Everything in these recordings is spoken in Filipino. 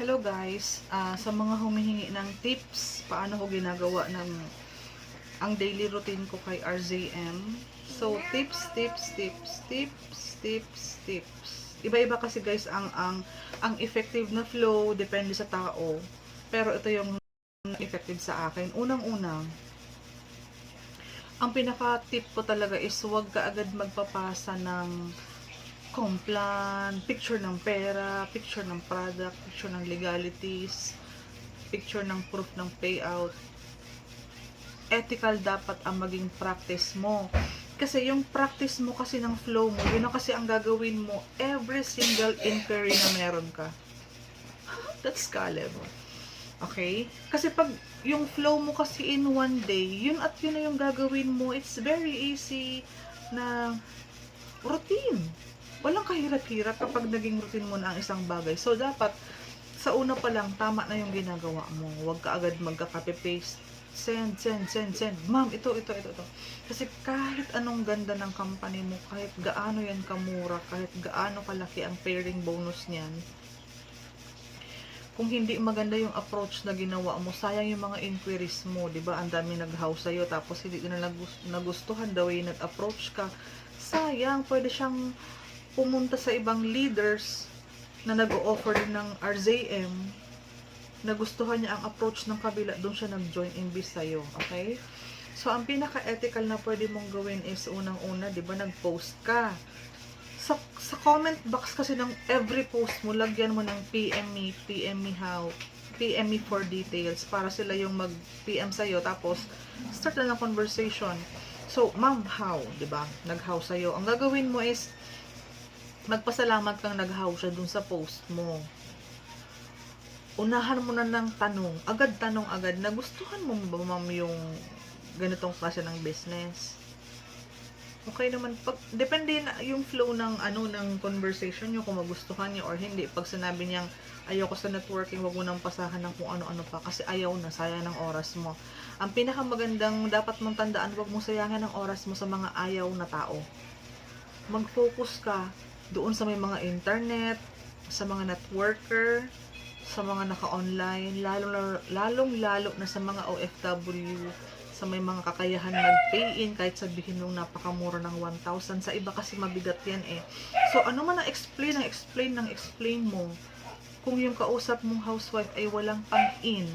Hello guys, Ah, sa mga humihingi ng tips, paano ko ginagawa ng ang daily routine ko kay RZM. So, tips, tips, tips, tips, tips, tips. Iba-iba kasi guys ang ang ang effective na flow depende sa tao. Pero ito yung effective sa akin. Unang-unang, ang pinaka-tip ko talaga is huwag ka agad magpapasa ng complan, picture ng pera, picture ng product, picture ng legalities, picture ng proof ng payout. Ethical dapat ang maging practice mo. Kasi yung practice mo kasi ng flow mo, yun ang kasi ang gagawin mo every single inquiry na meron ka. That's Caleb. Okay? Kasi pag yung flow mo kasi in one day, yun at yun na yung gagawin mo, it's very easy na routine. Walang kahirap-hirap kapag naging routine mo na ang isang bagay. So, dapat, sa una pa lang, tama na yung ginagawa mo. Huwag ka agad magka-copy-paste. Send, send, send, send. Ma'am, ito, ito, ito, ito. Kasi kahit anong ganda ng company mo, kahit gaano yan kamura, kahit gaano kalaki ang pairing bonus niyan, kung hindi maganda yung approach na ginawa mo, sayang yung mga inquiries mo, 'di ba? Ang dami nag-house sa'yo, tapos hindi na nagus- nagustuhan the way nag-approach ka. Sayang, pwede siyang pumunta sa ibang leaders na nag-o-offer ng RZM nagustuhan niya ang approach ng kabila, doon siya nag-join imbis sa'yo. Okay? So, ang pinaka-ethical na pwede mong gawin is unang-una, di ba, nag-post ka. Sa, sa comment box kasi ng every post mo, lagyan mo ng PM me, PM me how, PM me for details para sila yung mag-PM sa'yo. Tapos, start na ng conversation. So, ma'am, how? Di ba? Nag-how sa'yo. Ang gagawin mo is, magpasalamat kang nag-how siya dun sa post mo unahan mo na ng tanong, agad tanong agad, nagustuhan mo ba ma'am yung ganitong klase ng business? Okay naman, pag, depende na yung flow ng ano ng conversation nyo, kung magustuhan niyo or hindi. Pag sinabi niyang ayoko sa networking, wag mo nang pasahan ng kung ano-ano pa kasi ayaw na, sayang ng oras mo. Ang pinakamagandang dapat mong tandaan, wag mong sayangin ng oras mo sa mga ayaw na tao. Mag-focus ka doon sa may mga internet, sa mga networker, sa mga naka-online, lalong, lalong lalo na sa mga OFW, sa may mga kakayahan na nag-pay in, kahit sabihin nung napakamura ng 1,000, sa iba kasi mabigat yan eh. So, ano man ang explain, ang explain, ng explain mo, kung yung kausap mong housewife ay walang pang-in,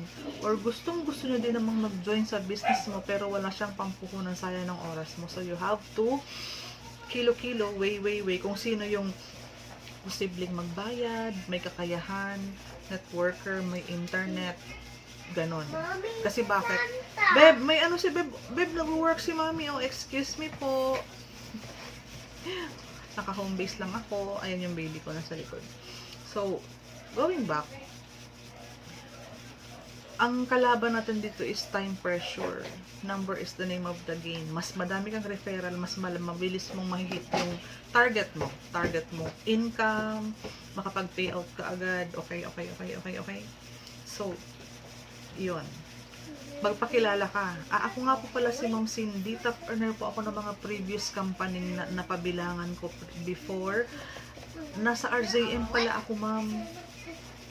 or gustong gusto niya din namang mag-join sa business mo, pero wala siyang pampuhunan, sayang ng oras mo. So, you have to kilo-kilo, way, way, way, kung sino yung posibleng magbayad, may kakayahan, networker, may internet, ganon. Kasi bakit? Beb, may ano si Beb, Beb, nag-work si Mami, oh, excuse me po. Naka-home base lang ako, ayan yung baby ko nasa likod. So, going back, ang kalaban natin dito is time pressure. Number is the name of the game. Mas madami kang referral, mas mabilis mong mahihit yung target mo. Target mo. Income, makapag-payout ka agad. Okay, okay, okay, okay, okay. So, yun. Magpakilala ka. Ah, ako nga po pala si Ma'am Cindy. Top earner po ako ng mga previous company na napabilangan ko before. Nasa RZM pala ako, ma'am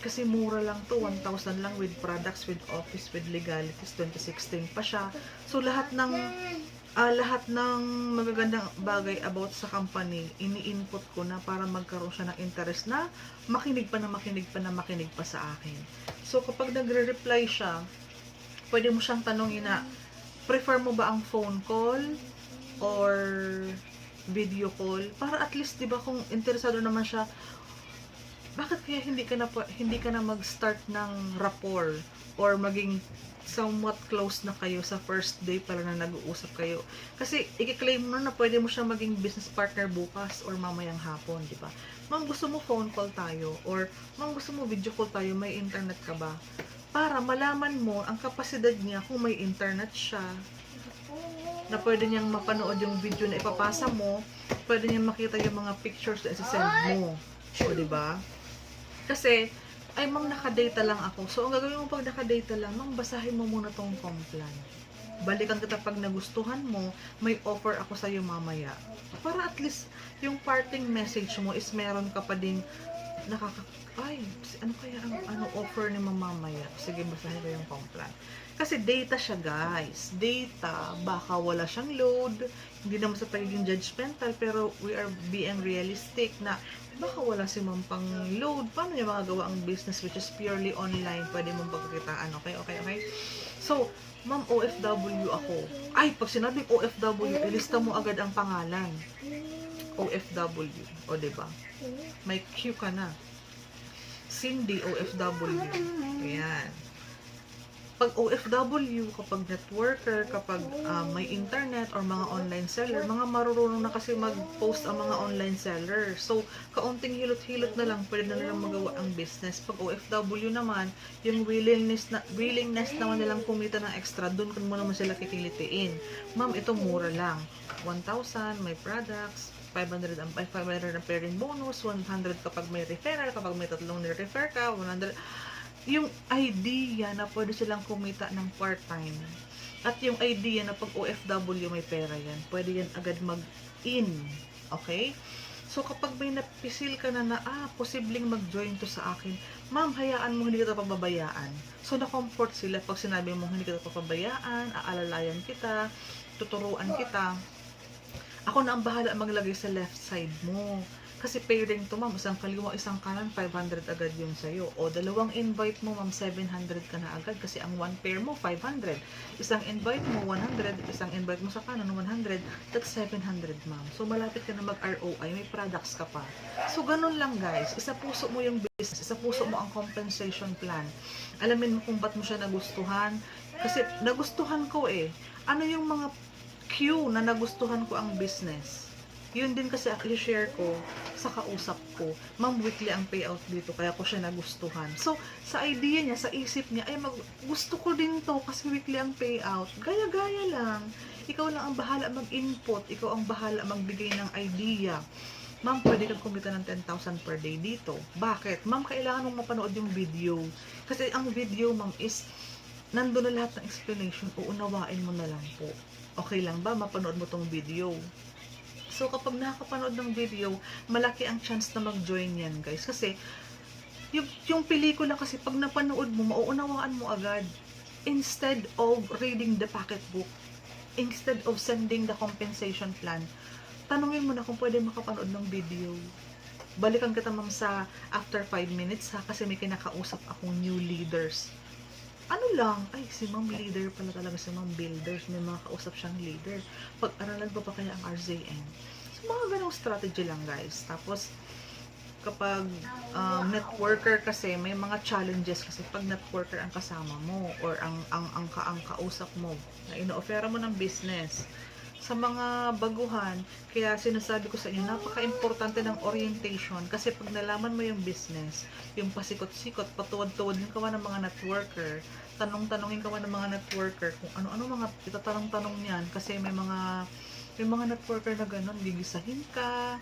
kasi mura lang to 1,000 lang with products with office with legalities 2016 pa siya. So lahat ng ah, lahat ng magagandang bagay about sa company ini-input ko na para magkaroon siya ng interest na makinig pa na makinig pa na makinig pa sa akin. So kapag nagre-reply siya pwede mo siyang tanongin na prefer mo ba ang phone call or video call? Para at least 'di ba kung interesado naman siya bakit kaya hindi ka na hindi ka na mag-start ng rapport or maging somewhat close na kayo sa first day pala na nag-uusap kayo. Kasi i-claim mo na pwede mo siya maging business partner bukas or mamayang hapon, di ba? Ma'am, gusto mo phone call tayo or ma'am, gusto mo video call tayo, may internet ka ba? Para malaman mo ang kapasidad niya kung may internet siya, na pwede niyang mapanood yung video na ipapasa mo, pwede niyang makita yung mga pictures na isi-send mo. O, di ba? Kasi, ay, mang nakadata lang ako. So, ang gagawin mo pag nakadata lang, mang basahin mo muna tong complan. Balikan kita pag nagustuhan mo, may offer ako sa'yo mamaya. Para at least, yung parting message mo is meron ka pa din nakaka... Ay, ano kaya ang ano offer ni mamamaya. Sige, basahin ko yung complan. Kasi data siya, guys. Data. Baka wala siyang load. Hindi naman sa pagiging judgmental, pero we are being realistic na baka wala si ma'am pang load. Paano niya magagawa ang business which is purely online? Pwede mong pagkakitaan. Okay, okay, okay? So, ma'am, OFW ako. Ay, pag sinabing OFW, ilista mo agad ang pangalan. OFW. O, ba? May Q ka na. Cindy OFW. Ayan. Pag OFW, kapag networker, kapag ah, may internet or mga online seller, mga marurunong na kasi mag-post ang mga online seller. So, kaunting hilot-hilot na lang, pwede na nilang magawa ang business. Pag OFW naman, yung willingness na willingness naman nilang kumita ng extra, doon kung mo naman sila kikilitiin. Ma'am, ito mura lang. 1,000, may products, 500 ang ay, 500 ang pairing bonus, 100 kapag may referral, kapag may tatlong ni-refer ka, 100 yung idea na pwede silang kumita ng part-time. At yung idea na pag OFW may pera yan, pwede yan agad mag-in. Okay? So, kapag may napisil ka na na, ah, posibleng mag-join to sa akin, ma'am, hayaan mo, hindi kita pababayaan. So, na-comfort sila pag sinabi mo, hindi kita pababayaan, aalalayan kita, tuturuan kita. Ako na ang bahala maglagay sa left side mo. Kasi pairing to, ma'am, isang kaliwa, isang kanan, 500 agad yun sa'yo. O, dalawang invite mo, ma'am, 700 ka na agad. Kasi ang one pair mo, 500. Isang invite mo, 100. Isang invite mo sa kanan, 100. That's 700, ma'am. So, malapit ka na mag-ROI. May products ka pa. So, ganun lang, guys. Isa puso mo yung business. Isa puso mo ang compensation plan. Alamin mo kung ba't mo siya nagustuhan. Kasi, nagustuhan ko eh. Ano yung mga cue na nagustuhan ko ang business? Yun din kasi ang i-share ko sa kausap ko. Ma'am, weekly ang payout dito, kaya ko siya nagustuhan. So, sa idea niya, sa isip niya, ay, mag, gusto ko din to kasi weekly ang payout. Gaya-gaya lang. Ikaw lang ang bahala mag-input. Ikaw ang bahala magbigay ng idea. Ma'am, pwede kang kumita ng 10,000 per day dito. Bakit? Ma'am, kailangan mong mapanood yung video. Kasi ang video, ma'am, is nandun na lahat ng explanation. Uunawain mo na lang po. Okay lang ba? Mapanood mo tong video. So, kapag nakakapanood ng video, malaki ang chance na mag-join yan, guys. Kasi, yung, yung pelikula kasi, pag napanood mo, mauunawaan mo agad. Instead of reading the packet book, instead of sending the compensation plan, tanungin mo na kung pwede makapanood ng video. Balikan kita, ma'am, sa after 5 minutes, ha? Kasi may kinakausap akong new leaders ano lang, ay, si ma'am leader pala talaga si ma'am builders, may mga kausap siyang leader. Pag-aralan pa pa kaya ang RZN? So, mga ganong strategy lang, guys. Tapos, kapag um, networker kasi, may mga challenges kasi pag networker ang kasama mo or ang, ang, ang, ang kausap mo na ino-offera mo ng business sa mga baguhan, kaya sinasabi ko sa inyo, napaka-importante ng orientation kasi pag nalaman mo yung business, yung pasikot-sikot, patuwad-tuwad yung kawa ng mga networker, tanong-tanongin kawa ng mga networker kung ano-ano mga itatanong-tanong niyan kasi may mga may mga networker na ganun, gigisahin ka.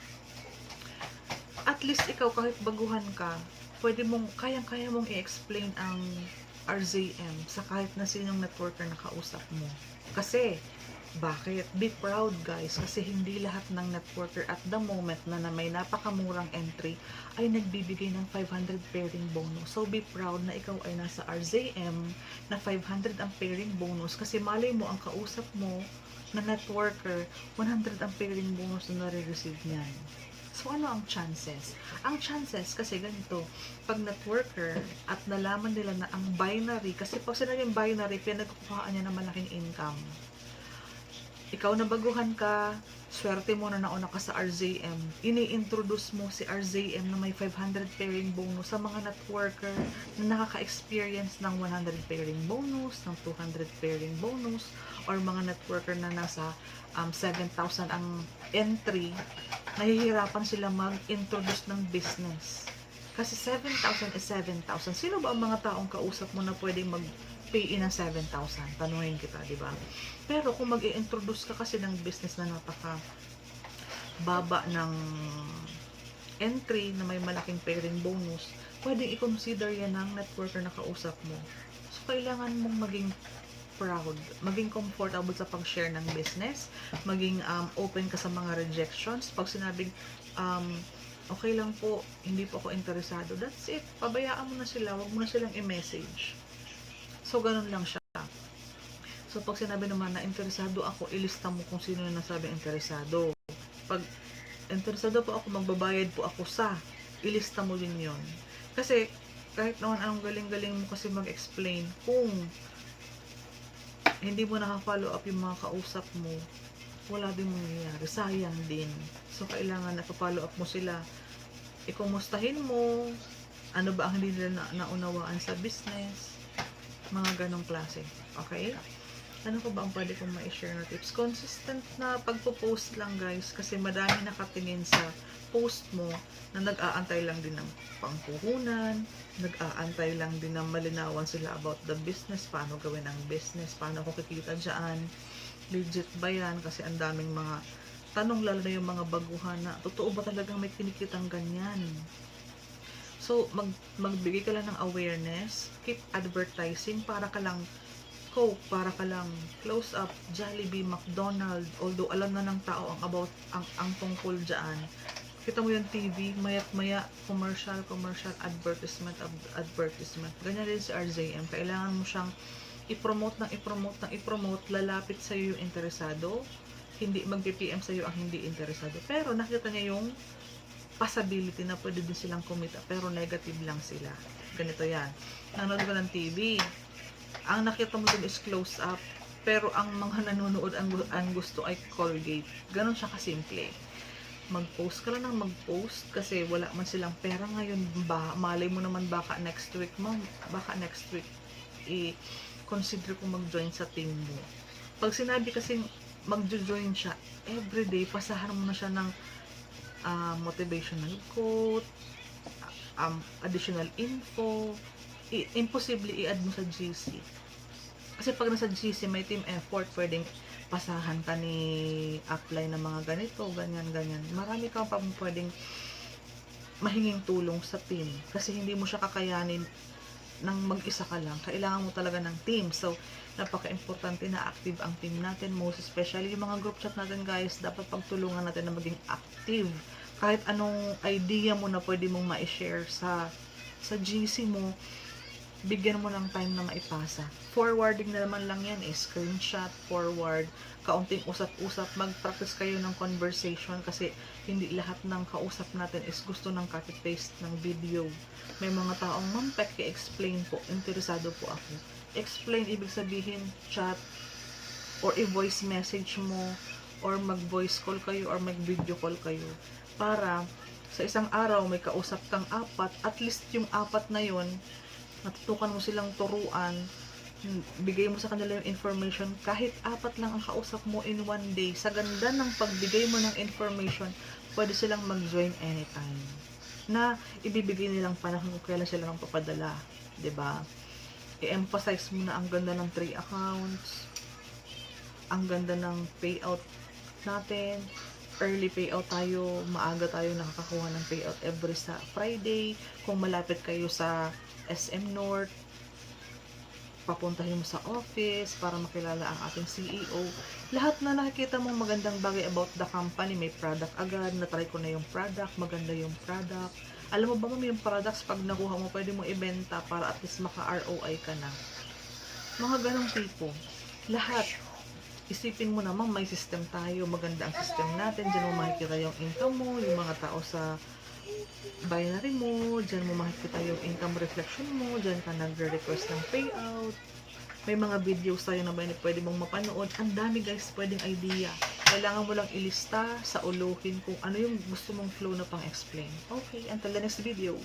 At least ikaw, kahit baguhan ka, pwede mong, kayang-kaya mong i-explain ang RZM sa kahit na sinong networker na kausap mo. Kasi, bakit? Be proud guys kasi hindi lahat ng networker at the moment na, na may napakamurang entry ay nagbibigay ng 500 pairing bonus. So be proud na ikaw ay nasa RZM na 500 ang pairing bonus kasi malay mo ang kausap mo na networker 100 ang pairing bonus na nare-receive niyan. So, ano ang chances? Ang chances, kasi ganito, pag networker at nalaman nila na ang binary, kasi pag sinabing binary, pinagkukuhaan niya ng malaking income ikaw na baguhan ka, swerte mo na nauna ka sa RZM, ini-introduce mo si RZM na may 500 pairing bonus sa mga networker na nakaka-experience ng 100 pairing bonus, ng 200 pairing bonus, or mga networker na nasa um, 7,000 ang entry, nahihirapan sila mag-introduce ng business. Kasi 7,000 is 7,000. Sino ba ang mga taong kausap mo na pwedeng mag pay in ng 7,000? Tanungin kita, di ba? Pero kung mag introduce ka kasi ng business na napaka baba ng entry na may malaking pairing bonus, pwedeng i-consider yan ng networker na kausap mo. So, kailangan mong maging proud, maging comfortable sa pag-share ng business, maging um, open ka sa mga rejections. Pag sinabing um, okay lang po, hindi po ako interesado. That's it. Pabayaan mo na sila, wag mo na silang i-message. So, ganun lang siya. So, pag sinabi naman na interesado ako, ilista mo kung sino yung nasabi interesado. Pag interesado po ako, magbabayad po ako sa, ilista mo din yon Kasi, kahit naman anong galing-galing mo kasi mag-explain, kung hindi mo naka-follow up yung mga kausap mo, wala din mangyayari. Sayang din. So, kailangan naka-follow up mo sila. Ikumustahin mo, ano ba ang hindi nila na naunawaan sa business, mga ganong klase. Okay? Ano pa ba ang pwede kong ma-share na tips? Consistent na pagpo-post lang guys kasi madami nakatingin sa post mo na nag-aantay lang din ng pangpuhunan, nag-aantay lang din ng malinawan sila about the business, paano gawin ang business, paano kikita dyan, legit ba yan? Kasi ang daming mga tanong lalo na yung mga baguhan na totoo ba talagang may kinikitang ganyan? So, mag, magbigay ka lang ng awareness, keep advertising para ka lang Coke, para ka lang close up, Jollibee, McDonald's, although alam na ng tao ang about ang, ang tungkol dyan. Kita mo yung TV, maya't maya, commercial, commercial, advertisement, ad- advertisement. Ganyan din si RZM. Kailangan mo siyang i-promote ng i-promote ng i-promote, lalapit sa yung interesado, hindi mag-PPM sa iyo ang hindi interesado. Pero nakita niya yung possibility na pwede din silang kumita, pero negative lang sila. Ganito yan. Nanonood ka ng TV, ang nakita mo dun is close up, pero ang mga nanonood ang, ang gusto ay Colgate. Ganon siya kasimple. Mag-post ka lang ng mag-post kasi wala man silang pera ngayon. Ba, malay mo naman baka next week, ma'am, baka next week i-consider ko mag-join sa team mo. Pag sinabi kasing mag-join siya, everyday, pasahan mo na siya ng ah, motivational quote, um, additional info, i- imposible i-add mo sa GC. Kasi pag nasa GC, may team effort, pwedeng pasahan ka ni apply ng mga ganito, ganyan, ganyan. Marami kang pa pwedeng mahinging tulong sa team. Kasi hindi mo siya kakayanin nang mag-isa ka lang. Kailangan mo talaga ng team. So, napaka-importante na active ang team natin. Most especially yung mga group chat natin guys, dapat pagtulungan natin na maging active. Kahit anong idea mo na pwede mong ma-share sa sa GC mo, bigyan mo ng time na maipasa. Forwarding na naman lang yan eh. Screenshot, forward, kaunting usap-usap. Mag-practice kayo ng conversation kasi hindi lahat ng kausap natin is gusto ng copy-paste ng video. May mga taong, ma'am, explain po. Interesado po ako. Explain, ibig sabihin, chat, or i-voice message mo, or mag-voice call kayo, or mag-video call kayo. Para sa isang araw, may kausap kang apat, at least yung apat na yon natutukan mo silang turuan, hmm, bigay mo sa kanila yung information, kahit apat lang ang kausap mo in one day, sa ganda ng pagbigay mo ng information, pwede silang mag-join anytime. Na ibibigay nilang panahon kung kailan sila nang papadala. ba I-emphasize mo na ang ganda ng three accounts, ang ganda ng payout natin, early payout tayo, maaga tayo nakakakuha ng payout every sa Friday. Kung malapit kayo sa SM North, papuntahin mo sa office para makilala ang ating CEO. Lahat na nakikita mong magandang bagay about the company, may product agad, na-try ko na yung product, maganda yung product. Alam mo ba mo yung products, pag nakuha mo, pwede mo ibenta para at least maka-ROI ka na. Mga ganong tipo. Lahat. Isipin mo naman, may system tayo, maganda ang system natin, dyan mo makikita yung income mo, yung mga tao sa binary mo, dyan mo makikita yung income reflection mo, dyan ka nagre-request ng payout. May mga videos tayo na pwede mong mapanood. Ang dami guys, pwedeng idea. Kailangan mo lang ilista sa uluhin kung ano yung gusto mong flow na pang-explain. Okay, until the next video.